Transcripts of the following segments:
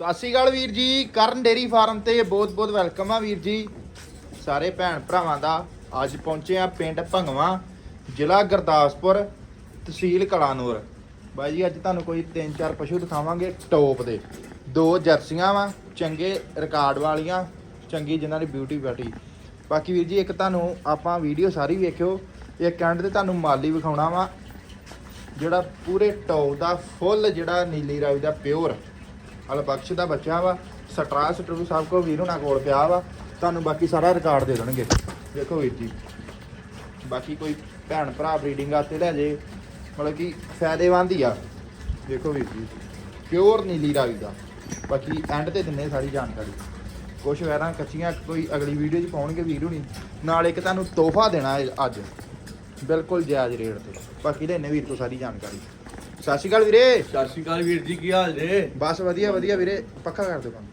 ਸਤਿ ਸ਼੍ਰੀ ਅਕਾਲ ਵੀਰ ਜੀ, ਕਰਨ ਡੇਰੀ ਫਾਰਮ ਤੇ ਬਹੁਤ ਬਹੁਤ ਵੈਲਕਮ ਆ ਵੀਰ ਜੀ। ਸਾਰੇ ਭੈਣ ਭਰਾਵਾਂ ਦਾ ਅੱਜ ਪਹੁੰਚੇ ਆ ਪਿੰਡ ਭੰਗਵਾ, ਜ਼ਿਲ੍ਹਾ ਗੁਰਦਾਸਪੁਰ, ਤਹਿਸੀਲ ਕਲਾਨੌਰ। ਬਾਈ ਜੀ, ਅੱਜ ਤੁਹਾਨੂੰ ਕੋਈ ਤਿੰਨ ਚਾਰ ਪਸ਼ੂ ਦਿਖਾਵਾਂਗੇ ਟੌਪ ਦੇ। ਦੋ ਜਰਸੀਆਂ ਵਾ, ਚੰਗੇ ਰਿਕਾਰਡ ਵਾਲੀਆਂ, ਚੰਗੀ ਜਿਨ੍ਹਾਂ ਦੀ ਬਿਊਟੀ ਬਾਟੀ ਬਾਕੀ ਵੀਰ ਜੀ, ਇੱਕ ਤੁਹਾਨੂੰ ਆਪਾਂ ਵੀਡੀਓ ਸਾਰੀ ਵੇਖਿਓ, ਇੱਕ ਐਂਡ ਤੇ ਤੁਹਾਨੂੰ ਮਾਲੀ ਵਿਖਾਉਣਾ ਵਾ, ਜਿਹੜਾ ਪੂਰੇ ਟੌਪ ਦਾ ਫੁੱਲ ਜਿਹੜਾ ਨੀਲੀ ਰਾਵੀ ਦਾ ਪਿਓਰ ਹਲ ਬਖਸ਼ ਦਾ ਬੱਚਾ ਵਾ ਸਟਰਾ ਸਟਰੂ ਸਭ ਕੋ ਵੀਰ ਹੁਣਾਂ ਕੋਲ ਪਿਆ ਵਾ, ਤੁਹਾਨੂੰ ਬਾਕੀ ਸਾਰਾ ਰਿਕਾਰਡ ਦੇ ਦੇਣਗੇ। ਦੇਖੋ ਵੀਰ ਜੀ, ਬਾਕੀ ਕੋਈ ਭੈਣ ਭਰਾ ਬਰੀਡਿੰਗ ਵਾਸਤੇ ਲੈ ਜੇ, ਮਤਲਬ ਕਿ ਫਾਇਦੇਮੰਦ ਹੀ ਆ। ਦੇਖੋ ਵੀਰ ਜੀ ਪਿਓਰ ਨੀਲੀ ਰਾਵੀ ਦਾ। ਬਾਕੀ ਐਂਡ ਤੇ ਦਿੰਨੇ ਸਾਰੀ ਜਾਣਕਾਰੀ। ਕੁਝ ਵੈਰਾਂ ਕੱਚੀਆਂ ਕੋਈ ਅਗਲੀ ਵੀਡੀਓ 'ਚ ਪਾਉਣਗੇ ਵੀਰ ਹੁਣੀ। ਨਾਲ ਇੱਕ ਤੁਹਾਨੂੰ ਤੋਹਫਾ ਦੇਣਾ ਅੱਜ। ਬਿਲਕੁਲ ਜਾਇਜ਼ ਰੇਟ ਤੇ। ਬਾਕੀ ਲੈਣੇ ਵੀਰ ਤੋਂ ਸਾਰੀ ਜਾਣਕਾਰੀ। ਸਤਿ ਸ਼੍ਰੀ ਅਕਾਲ ਵੀਰੇ। ਸਤਿ ਸ਼੍ਰੀ ਅਕਾਲ ਵੀਰ ਜੀ ਕੀ ਹਾਲ ਜੇ? ਬਸ ਵਧੀਆ ਵਧੀਆ ਵੀਰੇ। ਪੱਕਾ ਕਰ ਦਿਓ ਕੰਮ।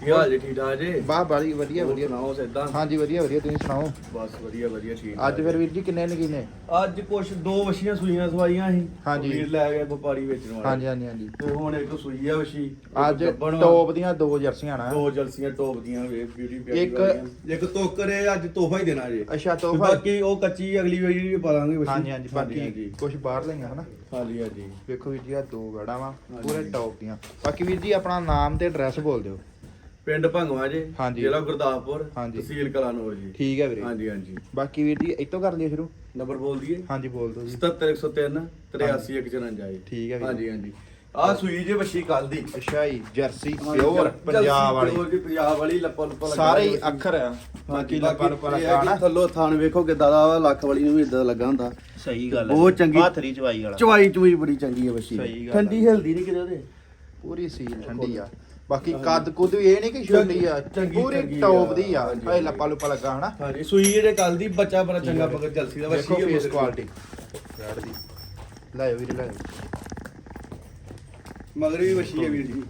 ਕੀ ਹਾਲ ਜੇ ਠੀਕ ਠਾਕ ਜੇ? ਬਾਹ ਬਾਲੀ ਵਧੀਆ ਹੋਰ ਵਧੀਆ। ਸੁਣਾਓ ਸਿੱਧਾ? ਹਾਂਜੀ ਵਧੀਆ ਵਧੀਆ ਤੁਸੀਂ ਸੁਣਾਓ? ਬਸ ਵਧੀਆ ਵਧੀਆ ਠੀਕ ਅੱਜ ਫਿਰ ਵੀਰ ਜੀ ਕਿੰਨੇ ਨਗੀਨੇ? ਅੱਜ ਕੁਛ ਦੋ ਵਸ਼ੀਆਂ ਸੂਈਆਂ ਸਵਾਈਆਂ ਸੀ। ਹਾਂਜੀ। ਵੀਰ ਲੈ ਗਿਆ ਵਪਾਰੀ ਵੇਚਣ ਵਾਲਾ। ਹਾਂਜੀ ਹਾਂਜੀ ਹਾਂਜੀ। ਤੇ ਹੁਣ ਇੱਕ ਸੂਈ ਆ ਵਸ਼ੀ ਇੱਕ ਅੱਜ ਗੱਭਣ ਵਾ। ਟੌਪ ਦੀਆਂ ਦੋ ਜਰਸੀਆਂ ਨਾ। ਦੋ ਜਲਸੀਆਂ ਟੌਪ ਦੀਆਂ ਵੇ ਬਿਊਟੀ ਪਿਆਰੀ ਇੱਕ- ਵਾਲੀਆਂ। ਇੱਕ ਤੋਕਰ ਹੈ ਅੱਜ ਤੋਹਫਾ ਹੀ ਦੇਣਾ ਜੇ। ਅੱਛਾ ਤੋਹਫਾ। ਬਾਕੀ ਉਹ ਕੱਚੀ ਅਗਲੀ ਵਾਰੀ ਵੀ ਪਾ ਲਾਂਗੇ ਵਸ਼ੀ ਹਾਂਜੀ ਹਾਂਜੀ ਬਾਕੀ ਹਾਂਜੀ ਕੁਝ ਬਾਹਰ ਲਈਆਂ ਹਨਾ। ਹਾਂਜੀ ਹਾਂਜੀ। ਵੇਖੋ ਵੀਰ ਜੀ ਆ ਦੋ ਗੜਾ ਵਾ ਹਾਂਜੀ। ਪੂਰੇ ਟੌਪ ਦੀਆਂ। ਬਾਕੀ ਵੀਰ ਜੀ ਆਪਣਾ ਨਾਮ ਤੇ ਐਡਰੈਸ ਬੋਲ ਦਿਓ। ਪਿੰਡ ਭੰਗਵਾ ਜੇ ਹਾਂਜੀ। ਜ਼ਿਲ੍ਹਾ ਗੁਰਦਾਸਪੁਰ ਹਾਂਜੀ। ਤਹਿਸੀਲ ਕਲਾਨੌਰ ਜੀ। ਠੀਕ ਹੈ ਵੀਰੇ। ਹਾਂਜੀ ਹਾਂਜੀ। ਬਾਕੀ ਵੀਰ ਜੀ ਇੱਥੋਂ ਕਰ ਲਈਏ ਸ਼ੁਰੂ? ਨੰਬਰ ਬੋਲ ਦਈਏ। ਹਾਂਜੀ ਬੋਲ ਦਿਓ ਜੀ। 77103 83154 ਜੀ। ਠੀਕ ਹੈ ਵੀਰ। ਹਾਂਜੀ ਹਾਂਜੀ। ਆ ਸੂਈ ਜੇ ਵੱਛੀ ਕੱਲ ਦੀ। ਅੱਛਾ ਜੀ ਜਰਸੀ ਪਿਓਰ ਪੰਜਾਬ ਵਾਲੀ। ਪਿਓਰ ਜੀ ਪੰਜਾਬ ਵਾਲੀ ਲੱਪਾ ਲੱਪਾ ਲੱਗਾ ਸਾਰੇ ਹੀ ਹੋਇਆ ਸੀ। ਅੱਖਰ ਆ। ਬਾਕੀ ਬਾਕੀ ਲੱਪਾ ਲੱਪਾ ਇਹ ਹੈ ਕਿ ਹਨਾ ਥੱਲੋਂ ਥਾਣ ਵੇਖੋ ਕਿਦਾਂ ਦਾ ਵਾ, ਲੱਖ ਵਾਲੀ ਨੂੰ ਵੀ ਇਦਾਂ ਲੱਗਾ ਹੁੰਦਾ। ਸਹੀ ਗੱਲ ਬਹੁਤ ਚੰਗੀ- ਹੱਥਰੀ ਚਵਾਈ ਵਾਲਾ। ਚਵਾਈ ਚੁਈ ਬੜੀ ਚੰਗੀ ਹੈ ਸਹੀ ਗੱਲ ਆ। ਠੰਡੀ ਹਿਲਦੀ ਨਹੀਂ ਕਿਤੇ ਉਹਦੇ। ਪੂਰੀ ਸੀਲ ਠੰਡੀ ਆ। ਬਾਕੀ ਕੱਦ ਕੁੱਦ ਵੀ ਇਹ ਨਹੀਂ ਕਿ ਛੋਟੀ ਆ ਚੰਗੀ- ਪੂਰੀ ਚੰਗੀ ਟੌਪ ਆ। ਦੀ ਆ। ਹਾਂਜੀ, ਹਏ ਲੱਪਾ ਲੁੱਪਾ ਲੱਗਾ ਹਨਾ? ਹਾਂਜੀ ਸੂਈ ਜਿਹੜੇ ਕੱਲ ਦੀ ਬੱਚਾ ਬੜਾ ਚੰਗਾ ਪਕੜ ਜਲਸੀ ਦਾ ਦੇਖੋ ਹੈ ਫੇਸ। ਕੁਆਲਿਟੀ ਯਾਰ ਦੀ ਲਾਇਓ ਵੀਰੇ ਲਾਇਓ ਮਗਰ ਵੀ ਵੱਛੀ ਹੈ ਵੀਰ ਜੀ।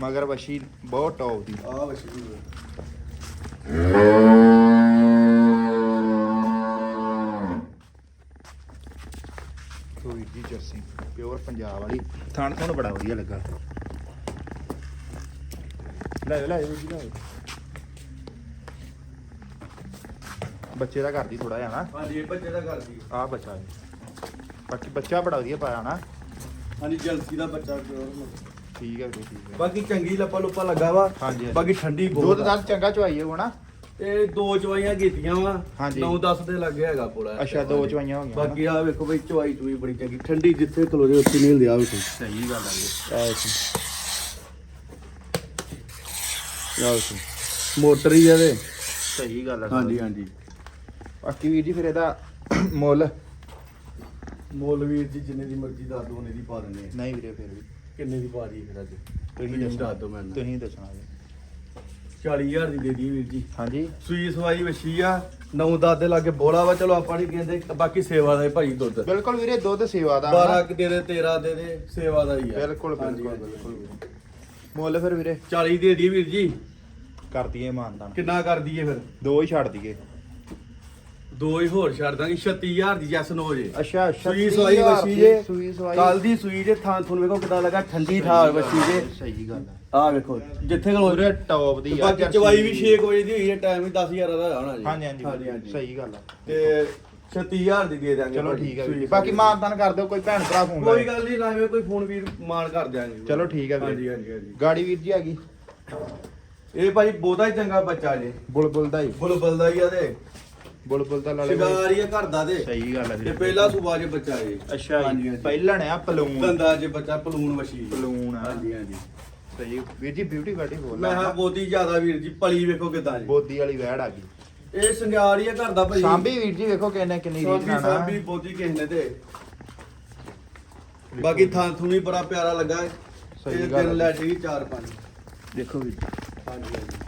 ਮਗਰ ਵਸ਼ੀ ਬਹੁਤ ਟੌਪ ਦੀ। ਆ। ਦੀ ਕੋਈ ਦੀ ਜਰਸੀ ਪਿਓਰ ਪੰਜਾਬ ਵਾਲੀ। ਥਾਣ ਤੁਹਾਨੂੰ ਬੜਾ ਵਧੀਆ ਲੱਗਾ। ਲਾਇਓ ਲਾਇਓ ਜੀ ਲਾਇਓ ਬੱਚੇ ਦਾ ਕਰਦੀ ਥੋੜਾ ਜਿਹਾ ਨਾ। ਹਾਂਜੀ ਇਹ ਬੱਚੇ ਦਾ ਕਰਦੀ ਆ ਬੱਚਾ ਜੀ। ਬਾਕੀ ਬੱਚਾ ਬੜਾ ਵਧੀਆ ਪਾਇਆ ਨਾ। ਹਾਂਜੀ ਜਲਸੀ ਦਾ ਬੱਚਾ ਠੀਕ ਹੈ ਠੀਕ ਹੈ। ਬਾਕੀ ਚੰਗੀ ਲੱਪਾ ਲੁੱਪਾ ਲੱਗਾ ਵਾ। ਹਾਂਜੀ। ਬਾਕੀ ਠੰਡੀ ਦੁੱਧ ਬਹੁਤ ਦਾ ਚੰਗਾ ਚਵਾਈ ਹੋਊ ਨਾ। ਇਹ ਦੋ ਚਵਾਈਆਂ ਕੀਤੀਆਂ ਵਾ। ਹਾਂਜੀ। 9-10 ਦੇ ਲੱਗੇ ਹੈਗਾ ਪੂਰਾ। ਅੱਛਾ, ਦੋ ਚਵਾਈਆਂ ਹੋ ਗਈਆਂ ਬਾਕੀ ਆ ਵੇਖੋ ਬਈ ਚਵਾਈ ਚੁਈ ਬੜੀ ਚੰਗੀ। ਠੰਡੀ ਜਿੱਥੇ ਖਲੋ ਜੇ ਉੱਥੇ ਨਹੀਂ ਲਿਆ ਵੇਖੋ। ਸਹੀ ਗੱਲ ਆ ਆ ਆ ਵੇਖੋ। ਮੋਟਰ ਹੀ ਆ ਇਹਦੇ। ਸਹੀ ਗੱਲ ਆ ਹਾਂਜੀ ਹਾਂਜੀ। ਬਾਕੀ ਵੀਰ ਜੀ ਫਿਰ ਇਹਦਾ ਮੁੱਲ। ਮੁੱਲ ਵੀਰ ਜੀ ਜਿੰਨੇ ਦੀ ਮਰਜ਼ੀ ਦੱਸ ਦੋ ਉਹਨੇ ਦੀ ਪਾ ਦਿੰਦੇ ਆ। ਨਹੀਂ ਵੀਰੇ ਫਿਰ ਵੀ। ਕਿੰਨੇ ਦੀ ਪਾ ਦੀ ਫਿਰ ਅੱਜ? ਤੁਸੀਂ ਦੱਸ। ਦੱਸਣਾ ਦਿਓ ਮੈਨੂੰ ਤੁਸੀਂ ਦੱਸਣਾ ਜੀ 40000 ਦੀ ਦੇ ਦੀ ਵੀਰ ਜੀ। ਹਾਂਜੀ। ਸੂਈ ਸਵਾਈ ਵਛੀ ਆ ਨੌ ਦਸ ਦੇ ਲਾਗੇ ਬੋਲਾ ਵਾ ਚਲੋ ਆਪਾਂ ਨਹੀਂ ਕਹਿੰਦੇ ਬਾਕੀ ਸੇਵਾ ਦਾ ਹੀ ਭਾਈ ਦੁੱਧ। ਬਿਲਕੁਲ ਵੀਰੇ ਦੁੱਧ ਸੇਵਾ ਦਾ 12 ਹਨਾ? ਕਿ ਦੇ ਦੇ 13 ਦੇ ਦੇ ਸੇਵਾ ਦਾ ਹੀ ਆ। ਬਿਲਕੁਲ ਹਾਂਜੀ, ਬਿਲਕੁਲ ਹਾਂਜੀ। ਬਿਲਕੁਲ ਵੀਰੇ। ਮੁੱਲ ਫਿਰ ਵੀਰੇ। 40 ਦੇ ਦੀ ਵੀਰ ਜੀ। ਕਰ ਦਈਏ ਮਾਨਦਾਨ। ਕਿੰਨਾ ਕਰ ਦਈਏ ਫਿਰ? ਦੋ ਹੀ ਛੱਡ ਦਈਏ। ਦੋ ਹੀ ਹੋਰ ਛੱਡ ਦਾਂਗੇ। 36000 ਦੀ ਜੈਸ ਨੋ ਜੇ। ਅੱਛਾ ਸੂਈ ਸਵਾਈ ਵਛੀ ਜੇ। ਸੂਈ ਸਵਾਈ। ਕੱਲ ਦੀ ਸੂਈ ਜੇ ਥਾਂ ਤੁਹਾਨੂੰ ਵੇਖੋ ਕਿਦਾਂ ਲੱਗਾ। ਠੰਡੀ ਠਾਰ ਵਛੀ ਜੇ। ਸਹੀ ਗੱਲ ਆ। ਆਹ ਵੇਖੋ ਜਿੱਥੇ ਕੋਲ ਪੂਰੇ ਟੌਪ ਦੀ ਆ ਚਵਾਈ ਵੀ ਦੀ। 6 ਵਜੇ ਦੀ ਹੋਈ ਹੈ ਟਾਈਮ ਵੀ 10000 ਦਾ ਹੋਣਾ ਜੀ। ਹਾਂਜੀ ਹਾਂਜੀ। ਸਹੀ ਗੱਲ ਆ। ਤੇ 36000 ਦੀ ਦੇ ਦਾਂਗੇ ਚਲੋ ਭਾਜੀ, ਠੀਕ ਹੈ ਵੀਰ ਜੀ। ਬਾਕੀ। ਮਾਨਦਾਨ ਕਰ ਦਿਓ ਕੋਈ ਭੈਣ ਭਰਾ ਫੋਨ ਕੋਈ ਲਾਏ ਗੱਲ ਨਹੀਂ ਲਾਵੇਂ ਕੋਈ ਫੋਨ ਵੀਰ ਮਾਨ ਕਰ ਦਿਆਂਗੇ। ਚਲੋ ਠੀਕ ਹੈ ਵੀਰੇ। ਹਾਂਜੀ ਹਾਂਜੀ ਹਾਂਜੀ। ਗਾੜੀ ਵੀਰ ਜੀ ਆ ਗਈ। ਇਹ ਭਾਈ ਬਹੁਤਾ ਹੀ ਚੰਗਾ ਬੱਚਾ ਜੇ। ਬੁਲਬੁਲ ਦਾ ਹੀ। ਬੁਲਬੁਲ ਦਾ ਹੀ ਆ ਤੇ। ਬੁਲਬੁਲ ਦਾ ਲਾਲੇ ਸ਼ਿੰਗਾਰ ਹੀ ਆ ਘਰ ਦਾ ਤੇ। ਸਹੀ ਗੱਲ ਆ ਤੇ ਵੀਰੇ ਪਹਿਲਾ ਸੂਬਾ ਜੇ ਬੱਚਾ ਜੇ ਅੱਛਾ ਹਾਂਜੀ ਜੀ ਹਾਂਜੀ ਪਹਿਲਣ ਆ ਪਲੂਨ। ਦੰਦਾ ਜੇ ਬੱਚਾ ਪਲੂਣ ਵਸ਼ੀ। ਪਲੂਣ ਆ। ਹਾਂਜੀ ਹਾਂਜੀ। ਸਹੀ। ਵੀਰ ਜੀ ਬਿਊਟੀ ਬਾਟੀ ਬੋਲ ਮੈਂ ਹਾਂ ਬਹੁਤੀ ਜ਼ਿਆਦਾ ਵੀਰ ਜੀ ਪਲੀ ਵੇਖੋ ਕਿਦਾਂ ਜੀ। ਬੋਦੀ ਵਾਲੀ ਵੈੜ ਆ ਗਈ। ਇਹ ਸ਼ਿੰਗਾਰ ਹੀ ਆ ਘਰ ਦਾ ਭਾਈ। ਸਾਂਭੀ ਵੀਰ ਜੀ ਵੇਖੋ ਕਿੰਨੇ ਕਿੰਨੀ ਸਾਂਭੀ ਨਾਲ ਸਾਂਭੀ ਬਹੁਤੀ ਕਿਸੇ ਨੇ ਤੇ। ਬਾਕੀ ਥਾਂ ਥੂ ਵੀ ਬੜਾ ਪਿਆਰਾ ਲੱਗਾ ਹੈ ਸਹੀ ਇਹ ਗੱਲ ਦਿਨ ਆ। ਲੈ ਜੀ। ਚਾਰ ਪੰਜ। ਦੇਖੋ ਵੀਰ। ਜੀ ਹਾਂਜੀ ਹਾਂਜੀ।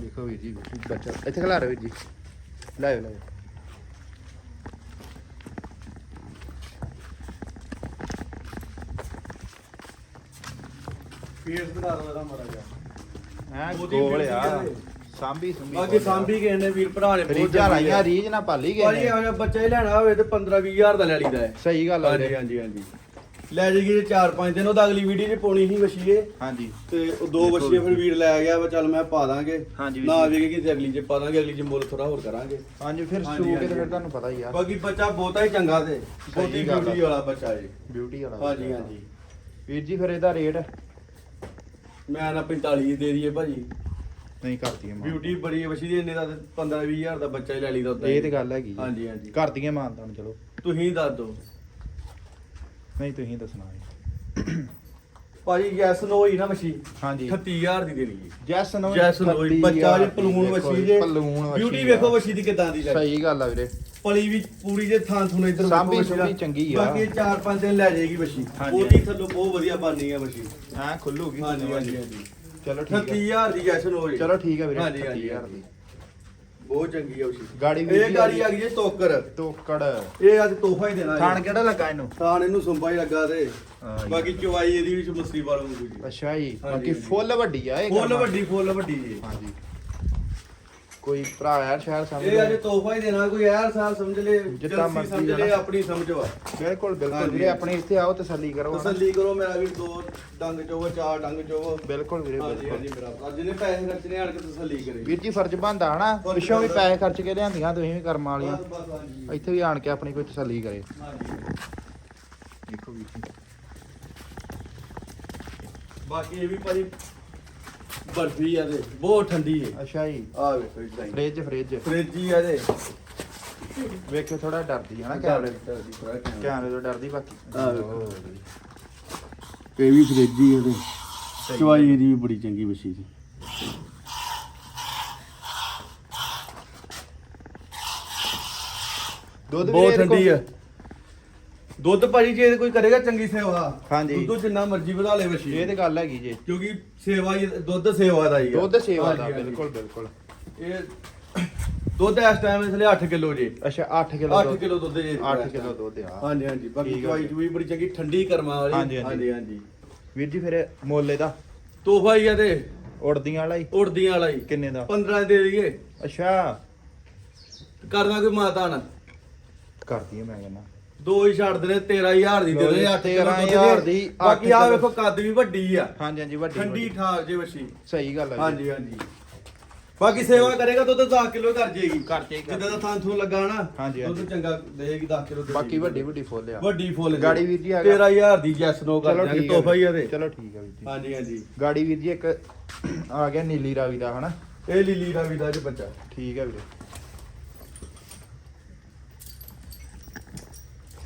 ਦੇਖੋ ਵੀਰ ਜੀ ਬੱਚਾ ਇੱਥੇ ਖਲਾ ਰਹੇ ਵੀਰ ਜੀ। ਲਾਇਓ ਲਾਇਓ। ਫੇਸ ਬਣਾ ਦੋ ਇਹਦਾ ਐ ਉਹਦੀ ਗੋਲ ਆ। ਸਾਂਭੀ ਸੁੰਭੀ ਬਾਕੀ ਸਾਂਭੀ ਕਿਸੇ ਨੇ ਵੀਰ ਭਰਾ ਨੇ ਬਹੁਤ ਰੀਜਾਂ ਲਾਈਆਂ। ਰੀਜ ਨਾ ਪਾਲੀ ਗਏ ਭਾਜੀ ਜਿਹਾ ਬੱਚਾ ਹੀ ਲੈਣਾ ਹੋਵੇ ਤੇ 15 20000 ਦਾ ਲੈ ਲਈਦਾ ਹੈ। ਸਹੀ ਗੱਲ ਆ ਹਾਂਜੀ। ਹਾਂਜੀ ਹਾਂਜੀ। ਲੈ ਜਾਈਏ ਜੇ 4-5 ਦਿਨ ਉਹਦਾ ਅਗਲੀ ਵੀਡੀਓ 'ਚ ਪਾਉਣੀ ਸੀ ਵਛੀ ਇਹ ਹਾਂਜੀ। ਤੇ ਉਹ ਦੋ ਵਛੀਆਂ ਫਿਰ ਵੀਰ ਲੈ ਗਿਆ ਵਾ ਚੱਲ ਮੈਂ ਪਾ ਦਾਂਗੇ। ਨਾ। ਵੇਖੇਗੀ ਤੇ ਅਗਲੀ 'ਚ ਪਾ ਦਾਂਗੇ ਅਗਲੀ 'ਚ ਮੁੱਲ ਥੋੜਾ ਹੋਰ ਕਰਾਂਗੇ। ਹਾਂਜੀ ਫਿਰ ਸੂ ਕੇ ਤੇ। ਫਿਰ ਤੁਹਾਨੂੰ ਪਤਾ ਹੀ ਆ। ਬਾਕੀ ਬੱਚਾ ਬਹੁਤਾ ਹੀ ਚੰਗਾ ਤੇ ਬਹੁਤੀ। ਬਿਊਟੀ ਵਾਲਾ ਬੱਚਾ ਏ ਬਿਊਟੀ ਵਾਲਾ ਹਾਂਜੀ ਹਾਂਜੀ। ਵੀਰ ਜੀ ਫਿਰ ਇਹਦਾ ਰੇਟ ਮੈਂ ਨਾ 45 ਦੇ ਦਈਏ ਭਾਜੀ। ਨਹੀਂ ਕਰਦੀ ਮਾਂ। ਬਿਊਟੀ ਬੜੀ ਵਛੀ ਦੀ ਇੰਨੇ ਦਾ 15 20000 ਦਾ ਬੱਚਾ ਹੀ ਲੈ ਲਈਦਾ ਹੁੰਦਾ ਇਹ ਤੇ ਗੱਲ ਹੈਗੀ। ਹਾਂਜੀ ਹਾਂਜੀ। ਕਰਦੀ ਮਾਂ ਤੁਹਾਨੂੰ ਚਲੋ। ਤੁਸੀਂ ਦੱਸ ਦਿਓ। ਨਹੀਂ ਤੁਸੀਂ ਦੱਸਣਾ ਜੀ ਭਾਜੀ ਯੈਸ ਨੋ ਹੀ ਨਾ ਵਛੀ ਹਾਂਜੀ। 38000 ਦੀ ਦੇਣੀ ਜੀ ਜੈਸ ਨੋ ਜੈਸ ਨੋਈ ਬੱਚਾ ਜੇ ਪਲੂਣ ਵਛੀ ਜੇ ਪਲੂਣ ਵਛੀ ਬਿਊਟੀ। ਵੇਖੋ ਵਛੀ ਦੀ ਕਿਦਾਂ ਦੀ ਲੱਗੀ ਸਹੀ ਗੱਲ ਆ ਵੀਰੇ। ਪਲੀ ਵੀ ਪੂਰੀ ਜੇ ਥਾਂ ਥੁਣ ਇਧਰ ਸਾਂਭੀ ਸੁੰਭੀ ਚੰਗੀ ਆ। ਬਾਕੀ 4-5 ਦਿਨ ਲੈ ਜਾਏਗੀ ਹਾਂਜੀ, ਉਹਦੀ ਥੱਲੋਂ ਬਹੁਤ ਵਧੀਆ ਬਣਨੀ ਆ ਵਛੀ ਹਾਂ ਖੁੱਲੂਗੀ। ਹਾਂਜੀ ਹਾਂਜੀ ਚਲੋ ਠੀਕ ਹੈ 30000 ਦੀ ਜੈਸਨ ਹੋ ਚਲੋ ਠੀਕ ਹੈ ਵੀਰੇ ਹਾਂਜੀ ਹਾਂਜੀ 30000 ਦੀ। ਬਹੁਤ ਚੰਗੀ ਆ ਵਛੀ ਗਾੜੀ ਵੀ ਇਹ ਗਾੜੀ ਆ ਗਈ ਜੇ ਤੋਕਰ ਤੋਕੜ ਇਹ ਅੱਜ ਤੋਹਫਾ ਹੀ ਦੇਣਾ ਥਾਣ ਕਿਹੜਾ ਲੱਗਾ ਇਹਨੂੰ? ਥਾਣ ਇਹਨੂੰ ਸੁੰਬਾ ਹੀ ਲੱਗਾ ਤੇ। ਹਾਂ। ਬਾਕੀ ਚਵਾਈ ਇਹਦੀ ਵਿੱਚ ਮਸਰੀ ਵਾਲੋਂ ਅੱਛਾ ਜੀ ਬਾਕੀ। ਫੁੱਲ ਵੱਡੀ ਆ ਇਹ ਫੁੱਲ। ਵੱਡੀ ਫੁੱਲ ਵੱਡੀ ਜੀ। ਹਾਂਜੀ ਕੋਈ ਭਰਾ ਯਾਰ ਸ਼ਹਿਰ ਸਮਝ ਇਹ ਅੱਜ ਤੋਹਫਾ ਹੀ ਦੇਣਾ ਕੋਈ ਯਾਰ ਸਾਲ ਸਮਝ ਲੈ ਜਿੱਦਾਂ ਮਰਜ਼ੀ ਸਮਝ ਲੈ ਜਾਣਾ। ਆਪਣੀ ਸਮਝ ਵਾ। ਬਿਲਕੁਲ ਬਿਲਕੁਲ। ਵੀਰੇ ਆਪਣੇ ਇੱਥੇ ਆਓ ਤਸੱਲੀ ਕਰੋ ਹਨਾ। ਤਸੱਲੀ ਕਰੋ ਮੇਰਾ ਵੀ ਦੋ ਡੰਗ ਚੋਵੋ ਚਾਰ ਡੰਗ ਚੋਵੋ। ਬਿਲਕੁਲ ਵੀਰੇ ਹਾਂਜੀ ਹਾਂਜੀ ਬਿਲਕੁਲ ਮੇਰਾ ਅੱਜ ਜਿਹਨੇ ਪੈਸੇ ਖਰਚਣੇ ਆਣ ਕੇ ਤਸੱਲੀ ਕਰੇ। ਵੀਰ ਜੀ ਫਰਜ਼ ਬਣਦਾ ਹਨਾ? ਫਰਜ਼ ਪਿੱਛੋਂ ਵੀ ਬਣਦਾ। ਪੈਸੇ ਖਰਚ ਕੇ ਲਿਆਂਦੀਆਂ ਤੁਸੀਂ ਵੀ ਕਰਮਾਂ ਵਾਲੀਆਂ। ਬਸ ਬਸ ਹਾਂਜੀ। ਇੱਥੇ ਵੀ ਆਣ ਕੇ ਆਪਣੀ ਕੋਈ ਤਸੱਲੀ ਕਰੇ। ਹਾਂਜੀ। ਦੇਖੋ ਵੀਰ ਜੀ। ਬਾਕੀ ਇਹ ਵੀ ਭਾਜੀ ਬਰਫੀ ਆ ਤੇ ਬਹੁਤ ਠੰਡੀ ਹੈ ਅੱਛਾ ਜੀ। ਆ ਵੇਖੋ ਇਦਾਂ ਹੀ। Fridge fridge. ਫ੍ਰਿਜੀ ਆ ਤੇ। ਵੇਖਿਓ ਥੋੜਾ ਡਰਦੀ ਹਨਾ ਕੈਮਰੇ ਕੈਮਰੇ ਕੈਮਰੇ ਤੋਂ ਡਰਦੀ ਬਾਕੀ। ਆਹ ਵੇਖੋ। ਇਹ ਵੀ ਫ੍ਰਿਜੀ ਆ ਤੇ। ਚਵਾਈ ਇਹਦੀ ਵੀ ਬੜੀ ਚੰਗੀ ਵਛੀ ਸੀ। ਦੁੱਧ ਵੀਰੇ ਬਹੁਤ ਕੋਲ- ਠੰਡੀ ਆ। ਦੁੱਧ ਭਾਜੀ ਜੇ ਕੋਈ ਕਰੇਗਾ ਚੰਗੀ ਸੇਵਾ। ਹਾਂਜੀ। ਦੁੱਧ ਜਿੰਨਾ ਮਰਜ਼ੀ ਵਧਾ ਲੇ ਵਛੀ ਇਹ ਤੇ ਗੱਲ ਹੈਗੀ ਜੀ। ਕਿਉਂਕਿ ਸੇਵਾ ਹੀ ਦੁੱਧ ਸੇਵਾ ਦਾ ਹੀ ਆ। ਦੁੱਧ ਸੇਵਾ ਦਾ ਹਾਂਜੀ, ਹਾਂਜੀ। ਬਿਲਕੁਲ ਬਿਲਕੁਲ। ਇਹ ਦੁੱਧ ਇਸ ਟਾਈਮ ਇਸ ਲਈ 8 ਕਿਲੋ ਜੇ। ਅੱਛਾ 8 ਕਿਲੋ 8 ਕਿਲੋ ਦੁੱਧ ਜੇ। 8 ਕਿਲੋ ਦੁੱਧ ਆ। ਹਾਂਜੀ ਹਾਂਜੀ। ਬਾਕੀ ਠੀਕ ਆ ਚਵਾਈ ਜੀ। ਚੂਈ ਬੜੀ ਚੰਗੀ ਠੰਡੀ ਕਰਮਾ ਵਾਲੀ। ਹਾਂਜੀ, ਹਾਂਜੀ। ਹਾਂਜੀ ਹਾਂਜੀ। ਵੀਰ ਜੀ ਫਿਰ ਮੋਲੇ ਦਾ? ਤੋਹਫਾ ਹੀ ਆ ਤੇ। ਉੜਦੀਆਂ ਵਾਲਾ ਹੀ? ਉੜਦੀਆਂ ਵਾਲਾ ਹੀ। ਕਿੰਨੇ ਦਾ? 15 ਦੇ ਦਈਏ। ਅੱਛਾ। ਕਰਨਾ ਕੋਈ ਮਾਤਾ ਨਾ ਕਰਦੀ ਆ ਮੈਂ ਕਹਿੰਦਾ। ਦੋ ਹੀ ਛੱਡ ਦੇਣੇ 13000 ਦੀ ਦੇ ਦੇ ਜੀ, 8 ਕਿਲੋ ਦੁੱਧ 13,000 ਦੀ, ਬਾਕੀ ਆ। ਵੇਖੋ ਕੱਦ ਵੀ ਵੱਡੀ ਆ ਹਾਂਜੀ ਹਾਂਜੀ ਵੱਡੀ ਠੰਡੀ। ਠਾਰ ਜੇ ਵਛੀ ਸਹੀ ਗੱਲ ਜੀ। ਹਾਂਜੀ ਹਾਂਜੀ ਬਾਕੀ ਸੇਵਾ ਕਰੇਗਾ ਦੁੱਧ 10 ਕਿਲੋ ਕਰ ਜੇਗੀ ਕਰ ਕਰ ਜਿੱਦਾਂ ਦਾ ਥਾਂ ਥੂ ਲੱਗਾ ਨਾ ਹਾਂਜੀ, ਦੁੱਧ। ਚੰਗਾ ਦੇਗੀ 10 ਕਿਲੋ ਦੇ ਬਾਕੀ। ਵੱਡੀ ਵੱਡੀ ਫੁੱਲ ਆ ਵੱਡੀ ਫੁੱਲ। ਗਾੜੀ ਵੀਰ ਜੀ ਹੈਗਾ। 13000 ਦੀ ਜੈਸ ਨੋ ਕਰ ਦਾਂਗੇ ਤੋਹਫਾ ਹੀ ਆ। ਤੇ ਚਲੋ ਠੀਕ ਹੈ ਵੀਰ ਜੀ ਹਾਂਜੀ ਹਾਂਜੀ ਗਾੜੀ ਵੀਰ ਜੀ ਇੱਕ ਆ ਗਿਆ ਨੀਲੀ ਰਾਵੀ ਦਾ ਹਨਾ ਇਹ ਲੀਲੀ ਦਾ ਵੀ ਦਾ ਜੀ ਬੱਚਾ ਠੀਕ ਹੈ ਵੀਰੇ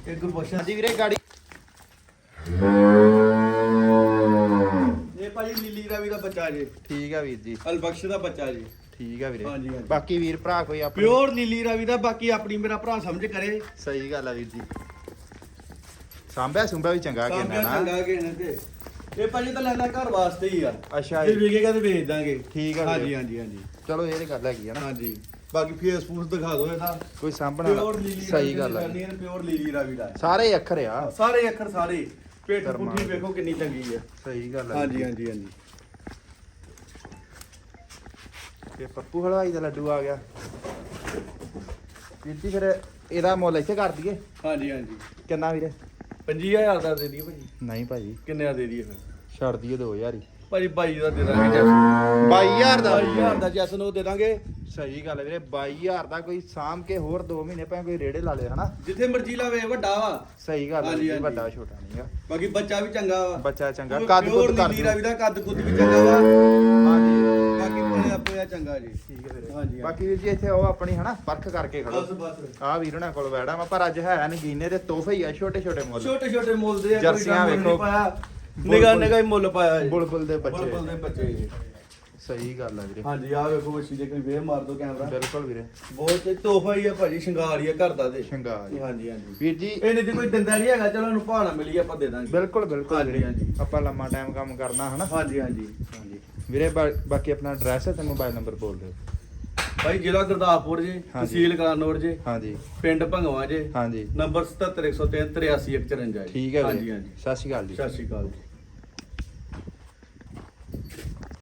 ਇਹ ਗੁਰਬਖਸ਼ ਹਾਂਜੀ ਵੀਰੇ ਗਾੜੀ। ਇਹ ਭਾਜੀ ਲੀਲੀ ਰਵੀ ਦਾ ਬੱਚਾ ਜੀ। ਠੀਕ ਹੈ ਵੀਰ ਜੀ। ਅਲਬਖਸ਼ ਦਾ ਬੱਚਾ ਜੀ। ਠੀਕ ਹੈ ਵੀਰੇ। ਹਾਂਜੀ, ਹਾਂਜੀ। ਬਾਕੀ ਵੀਰ ਭਰਾ ਕੋਈ ਆਪਣੀ? ਪਿਓਰ ਲੀਲੀ ਰਵੀ ਦਾ ਬਾਕੀ ਆਪਣੀ ਮੇਰਾ ਭਰਾ ਸਮਝ ਕਰੇ। ਸਹੀ ਗੱਲ ਆ ਵੀਰ ਜੀ। ਸਾਂਭਿਆ ਸੁੰਭਿਆ ਵੀ ਚੰਗਾ ਕਿੰਨਾ ਨਾ। ਤੇ। ਇਹ ਭਾਜੀ ਤਾਂ ਲੈਣਾ ਘਰ ਵਾਸਤੇ ਹੀ ਆ। ਅੱਛਾ ਜੇ ਜੀ। ਵਿਕੇਗਾ ਤੇ ਵੇਚ ਦਾਂਗੇ। ਠੀਕ ਆ ਹਾਂਜੀ ਵੀਰੇ। ਹਾਂਜੀ ਹਾਂਜੀ। ਚਲੋ ਇਹ ਤੇ ਗੱਲ ਹੈਗੀ ਆ ਨਾ। ਹਾਂਜੀ। ਬਾਕੀ ਫੇਸ ਫੂਸ ਦਿਖਾ ਦਿਓ ਇਹਦਾ। ਕੋਈ ਸਾਂਭਣ ਪਿਓਰ ਵਾਲਾ। ਲੀਲੀ ਸਹੀ ਗੱਲ ਆ ਪਿਓਰ ਲੀਲੀ ਰਵੀ ਦਾ ਹੈ। ਸਾਰੇ ਅੱਖਰ ਆ। ਸਾਰੇ ਅੱਖਰ ਸਾਰੇ। ਪੇਟ ਪੁੱਠੀ। ਵੇਖੋ ਕਿੰਨੀ ਚੰਗੀ ਹੈ ਸਹੀ ਗੱਲ ਆ ਹਾਂਜੀ ਹਾਂਜੀ ਹਾਂਜੀ। ਤੇ ਪੱਪੂ ਹਲਵਾਈ ਦਾ ਲੱਡੂ ਆ ਗਿਆ। ਵੀਰ ਜੀ ਫਿਰ ਇਹਦਾ ਮੁੱਲ ਇੱਥੇ ਕਰ ਦਈਏ? ਹਾਂਜੀ ਹਾਂਜੀ। ਕਿੰਨਾ ਵੀਰੇ? 25000 ਦਾ ਦੇ ਦਈਏ ਭਾਜੀ। ਨਹੀਂ ਭਾਜੀ। ਕਿੰਨੇ ਦਾ ਦੇ ਦਈਏ ਫਿਰ? ਛੱਡ ਦਈਏ 2000 ਹੀ। ਭਾਜੀ ਬਾਈ ਦਾ ਦੇ ਦਾਂਗੇ ਜੈਸ। 22000 ਦਾ। 22000 ਦਾ ਜੈਸ ਨੂੰ ਦੇ ਦਾਂਗੇ। ਸਹੀ ਗੱਲ ਹੈ ਵੀਰੇ 22000 ਦਾ ਕੋਈ ਸਾਂਭ ਕੇ ਹੋਰ 2 ਮਹੀਨੇ ਭਾਵੇਂ ਕੋਈ ਰੇੜੇ ਲਾ ਲੇ ਹਨਾ? ਜਿੱਥੇ ਮਰਜ਼ੀ ਲਾਵੇ ਵੱਡਾ ਵਾ। ਸਹੀ ਗੱਲ ਹੈ ਹਾਂਜੀ, ਹਾਂਜੀ। ਵੱਡਾ ਛੋਟਾ ਨਹੀਂਗਾ ਬਾਕੀ ਬੱਚਾ ਵੀ ਚੰਗਾ ਵਾ। ਬੱਚਾ ਚੰਗਾ ਕੱਦ ਕੁੱਦ ਕਰ ਨੀਲੀ ਦਿਓ। ਰਾਵੀ ਦਾ ਕੱਦ ਕੁੱਦ ਵੀ ਚੰਗਾ ਵਾ। ਹਾਂਜੀ। ਬਾਕੀ ਕੋਲੇ ਆਪੇ ਆ ਚੰਗਾ ਜੀ। ਠੀਕ ਹੈ ਵੀਰੇ। ਹਾਂਜੀ, ਬਾਕੀ ਵੀਰ ਜੀ ਇੱਥੇ ਉਹ ਆਪਣੀ ਹਨਾ ਪਰਖ ਕਰਕੇ ਖੜੋ। ਬਸ ਬਸ। ਆ ਵੀਰ ਉਹਨਾਂ ਕੋਲ ਵੈੜਾ ਵਾ ਪਰ ਅੱਜ ਹੈ ਨਗੀਨੇ ਦੇ ਤੋਹਫੇ ਹੀ ਆ ਛੋਟੇ ਛੋਟੇ ਮੁੱਲ। ਛੋਟੇ ਛੋਟੇ ਮੁੱਲ ਦੇ ਆ, ਕੋਈ ਜਰਸੀਆਂ ਵੇਖੋ। ਨਹੀਂ ਪਾਇਆ। ਨਿਗਾ ਨਿਗਾ ਹੀ ਮੁੱਲ ਪਾਇਆ ਜੀ। ਬੁਲਬੁਲ ਦੇ ਬੱਚੇ। ਬੁਲਬੁਲ ਦੇ ਬੱਚੇ ਜੀ। ਸਹੀ ਗੱਲ ਆ ਵੀਰੇ। ਹਾਂਜੀ ਆ ਵੇਖੋ ਬੱਚੀ ਜੇ ਕੋਈ ਵੇਹ ਮਾਰ ਦੋ ਕੈਮਰਾ। ਬਿਲਕੁਲ ਵੀਰੇ। ਬਹੁਤ ਤੋਹਫਾ ਹੀ ਆ ਭਾਜੀ ਸ਼ਿੰਗਾਰ ਹੀ ਆ ਘਰ ਦਾ ਤੇ। ਸ਼ਿੰਗਾਰ ਹੀ। ਹਾਂਜੀ ਹਾਂਜੀ। ਵੀਰ ਜੀ ਇਹਨੇ ਦੀ ਕੋਈ ਦਿੰਦਾ ਨਹੀਂ ਹੈਗਾ ਚਲੋ ਇਹਨੂੰ ਭਾਣਾ ਮਿਲੀ ਆਪਾਂ ਦੇ ਦਾਂਗੇ। ਬਿਲਕੁਲ ਬਿਲਕੁਲ ਹਾਂਜੀ, ਵੀਰੇ। ਹਾਂਜੀ। ਆਪਾਂ ਲੰਮਾ ਟਾਈਮ ਕੰਮ ਕਰਨਾ ਹਨਾ? ਹਾਂਜੀ ਹਾਂਜੀ। ਹਾਂਜੀ। ਵੀਰੇ ਬਾ- ਬਾਕੀ ਆਪਣਾ ਐਡਰੈਸ ਤੇ ਮੋਬਾਈਲ ਨੰਬਰ ਬੋਲ ਦਿਓ। ਭਾਈ ਜ਼ਿਲ੍ਹਾ ਗੁਰਦਾਸਪੁਰ ਜੀ ਤਹਿਸੀਲ ਕਲਾਨੌਰ ਜੀ। ਹਾਂਜੀ। ਪਿੰਡ ਭੰਗਵਾ ਜੀ। ਹਾਂਜੀ। ਨੰਬਰ 77103 83154 ਜੀ। ਠੀਕ ਹੈ ਹਾਂਜੀ ਵੀਰੇ ਹਾਂਜੀ। ਸਤਿ ਸ਼੍ਰੀ ਅਕਾਲ ਜੀ। ਸਤਿ ਸ਼੍ਰੀ ਅਕਾਲ ਜੀ।